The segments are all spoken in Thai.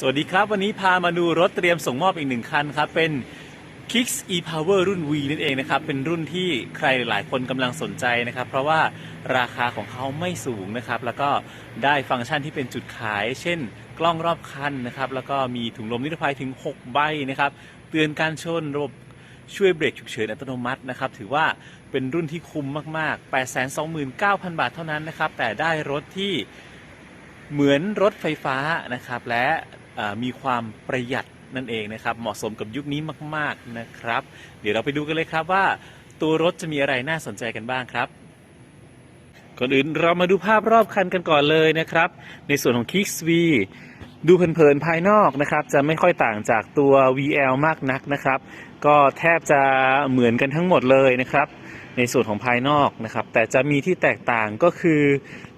สวัสดีครับ วันนี้พามาดูรถเตรียมส่งมอบอีกหนึ่งคันครับ เป็น Kicks e-Power รุ่น V นั่นเองนะครับ เป็นรุ่นที่ใครหลายคนกำลังสนใจนะครับ เพราะว่าราคาของเขาไม่สูงนะครับ แล้วก็ได้ฟังก์ชันที่เป็นจุดขาย เช่น กล้องรอบคันนะครับ แล้วก็มีถุงลมนิรภัยถึง 6 ใบนะครับ เตือนการชนระบบช่วยเบรกฉุกเฉินอัตโนมัตินะครับ ถือว่าเป็นรุ่นที่คุ้มมาก ๆ 829,000 บาทเท่านั้นนะครับ แต่ได้รถที่เหมือนรถไฟฟ้านะครับ และ มีความประหยัดนั่นเองนะครับเหมาะสมกับยุคนี้มาก ๆนะครับ เดี๋ยวเราไปดูกันเลยครับว่า ตัวรถจะมีอะไรน่าสนใจกันบ้างครับก่อนอื่นเรามาดูภาพรอบคันกันก่อนเลยนะครับ ในส่วนของ Kicks V ดูเพลินๆภายนอกนะครับ จะไม่ค่อยต่างจากตัว VL มากนักนะครับ ก็แทบจะเหมือนกันทั้งหมดเลยนะครับ ในส่วนของภายนอกนะครับ แต่จะมีที่แตกต่างก็คือ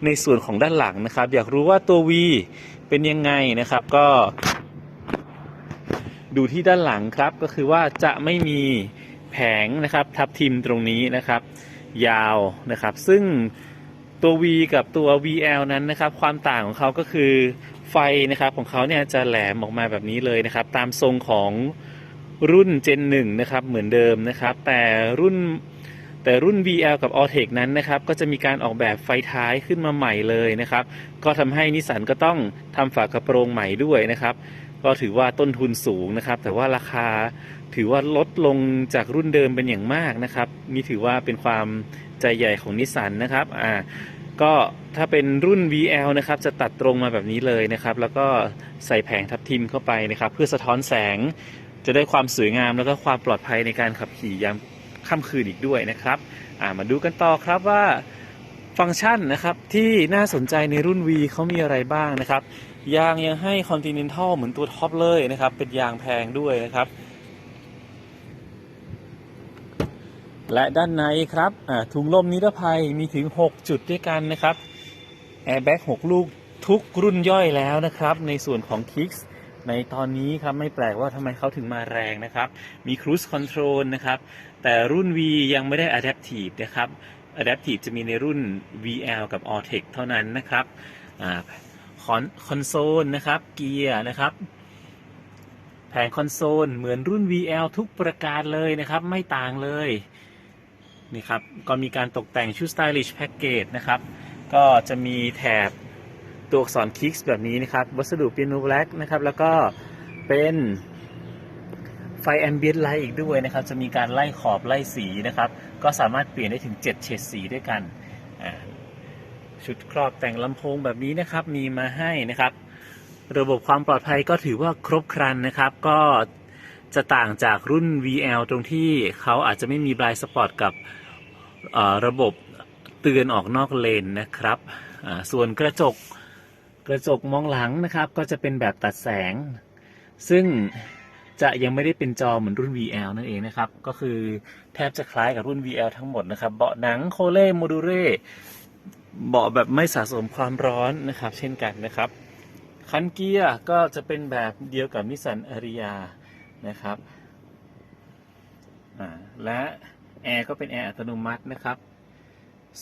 ในส่วนของด้านหลังนะครับ อยากรู้ว่าตัว V เป็นยังไงนะครับก็ ดูที่ด้านหลังครับก็คือว่าจะไม่มีแผงนะครับทับทิมตรงนี้นะครับ ยาวนะครับ ซึ่งตัว V กับตัว VL นั้นนะครับ ความต่างของเขาก็คือไฟนะครับของเขาเนี่ยจะแหลมออกมาแบบนี้เลยนะครับ ตามทรงของรุ่น Gen 1นะครับเหมือนเดิมนะครับ แต่รุ่น แต่รุ่น VL กับ a l t e c นั้นนะครับก็จะมีการออกแบบไฟท้ายขึ้นมาใหม่เลยนะครับ ก็ทำให้นิสสันก็ต้องทำฝากระโปรงใหม่ด้วยนะครับ ก็ถือว่าต้นทุนสูงนะครับ แต่ว่าราคาถือว่าลดลงจากรุ่นเดิมเป็นอย่างมากนะครับนี่ถือว่าเป็นความใจใหญ่ของนิสสันนะครับอ่าก็ถ้าเป็นรุ่น VL นะครับจะตัดตรงมาแบบนี้เลยนะครับ แล้วก็ใส่แผงทับทิมเข้าไปนะครับ เพื่อสะท้อนแสงจะได้ความสวยงามแล้วก็ความปลอดภัยในการขับขี่ยาม ค่ำคืนอีกด้วยนะครับมาดูกันต่อครับว่าฟังก์ชันนะครับที่น่าสนใจในรุ่น V เขามีอะไรบ้างนะครับ ยางยังให้ Continental เหมือนตัวท็อปเลยนะครับ เป็นยางแพงด้วยนะครับ และด้านในครับถุงลมนิรภัยมีถึง 6 จุดด้วยกันนะครับแอร์แบ็ก6ลูกทุกรุ่นย่อยแล้วนะครับ ในส่วนของ Kicks ในตอนนี้ครับไม่แปลกว่าทำไมเขาถึงมาแรงนะครับ มี Cruise Control นะครับ แต่รุ่น V ยังไม่ได้ Adaptive นะครับ Adaptive จะมีในรุ่น VL กับ a l t e c เท่านั้นนะครับอคอนโซลนะครับ เกียร์นะครับ แผงคอนโซลเหมือนรุ่น VL ทุกประการเลยนะครับ ไม่ต่างเลยนี่ครับ ก็มีการตกแต่งชุด Stylish Package นะครับ ก็จะมีแถบตัวอักษร Kicks แบบนี้นะครับ วัสดุเปียโนแบล็กนะครับ แล้วก็เป็น ฟแอมเบียนไลท์อีกด้วยนะครับ จะมีการไล่ขอบไล่สีนะครับ ก็สามารถเปลี่ยนได้ถึง 7 เฉดสีด้วยกัน ชุดครอบแต่งลำโพงแบบนี้นะครับ มีมาให้นะครับ ระบบความปลอดภัยก็ถือว่าครบครันนะครับ ก็จะต่างจากรุ่น VL ตรงที่เขาอาจจะไม่มี blind spot กับระบบเตือนออกนอกเลนนะครับส่วนกระจกกระจกมองหลังนะครับ ก็จะเป็นแบบตัดแสง ซึ่ง จะยังไม่ได้เป็นจอเหมือนรุ่น VL นั่นเองนะครับ ก็คือแทบจะคล้ายกับรุ่น VL ทั้งหมดนะครับ เบาะหนังโคเล่โมดูเร่เบาะแบบไม่สะสมความร้อนนะครับ เช่นกันนะครับ คันเกียร์ก็จะเป็นแบบเดียวกับนิสสันอาริยานะครับและแอร์ก็เป็นแอร์อัตโนมัตินะครับ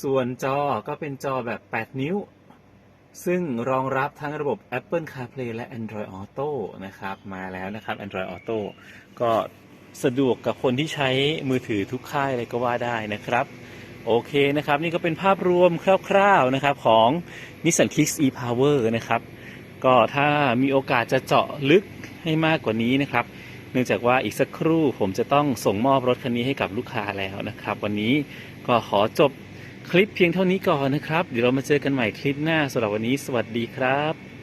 ส่วนจอก็เป็นจอแบบ 8 นิ้ว ซึ่งรองรับทั้งระบบ Apple CarPlay และ Android Auto นะครับ มาแล้วนะครับ Android Auto ก็สะดวกกับคนที่ใช้มือถือทุกค่ายเลยก็ว่าได้นะครับ โอเคนะครับ นี่ก็เป็นภาพรวมคร่าวๆนะครับของ Nissan Kicks e-Power นะครับ ก็ถ้ามีโอกาสจะเจาะลึกให้มากกว่านี้นะครับ เนื่องจากว่าอีกสักครู่ผมจะต้องส่งมอบรถคันนี้ให้กับลูกค้าแล้วนะครับ วันนี้ก็ขอจบ คลิปเพียงเท่านี้ก่อนนะครับ เดี๋ยวเรามาเจอกันใหม่คลิปหน้าสำหรับวันนี้ สวัสดีครับ